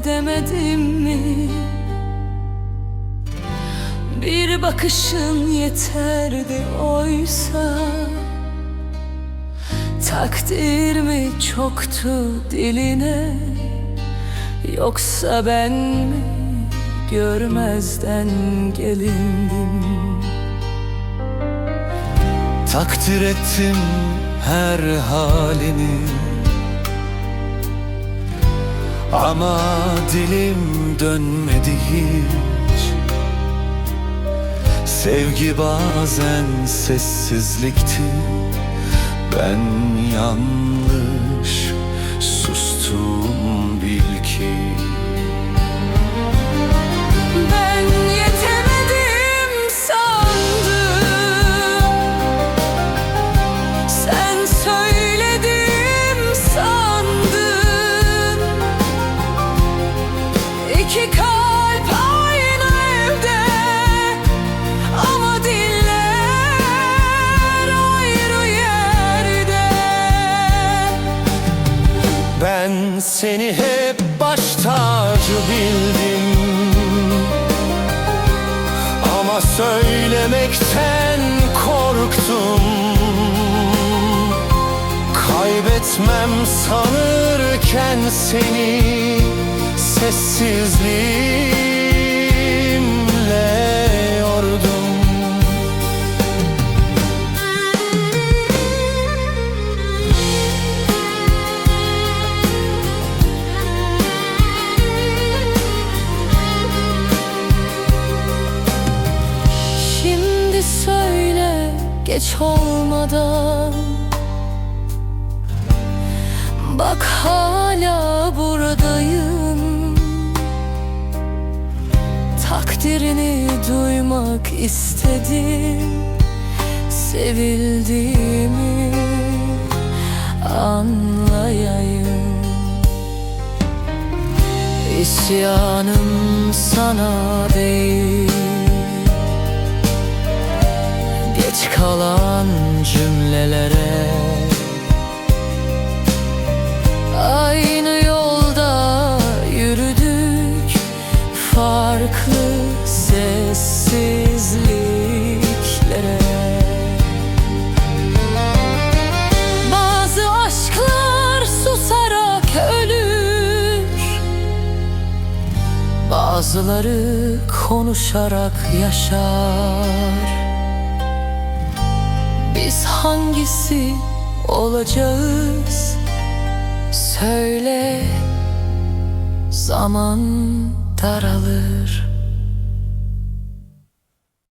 edemedim mi? Bir bakışın yeterdi oysa Takdir mi çoktu diline? Yoksa ben mi görmezden gelindim? Takdir ettim her halini Ama dilim dönmedi hiç. Sevgi bazen sessizlikti. Ben yanlış sustum bil ki Ben seni hep baş tacı bildim. Ama söylemekten korktum. Kaybetmem sanırken seni Sessizliğimle geç olmadan. Bak hala buradayım. Takdirini duymak istedim. Sevildiğimi anlayayım. İsyanım sana değil Geç kalan cümlelere. Aynı yolda yürüdük Farklı sessizliklere. Bazı aşklar susarak ölür Bazıları konuşarak yaşar Biz hangisi olacağız? Söyle Zaman daralır